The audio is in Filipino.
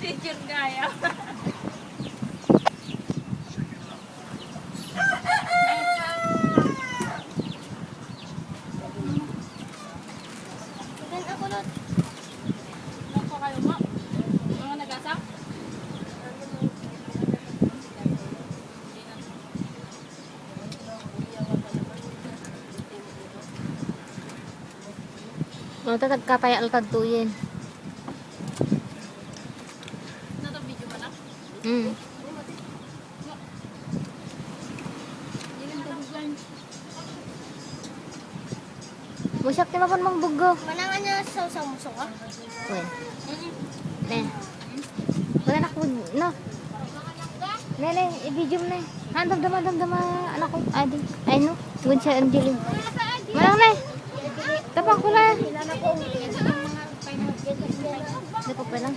Video gaya. Gan ako lot. Nako kayo mo. Mga nagasa? No, tatag kapay alkag tuyin. Nato video ba na? Mm. Musak ti mapon mong bugo. Manangan niya sa sa muso ka. Wen. Ne. Wala na ko, no. Nene, i-video mo na. Han, damdama, damdama, anak ko. Adi. Ay, no. Tuwan siya, Angeline. Manang na. Tapang ko na. Dapat pa lang.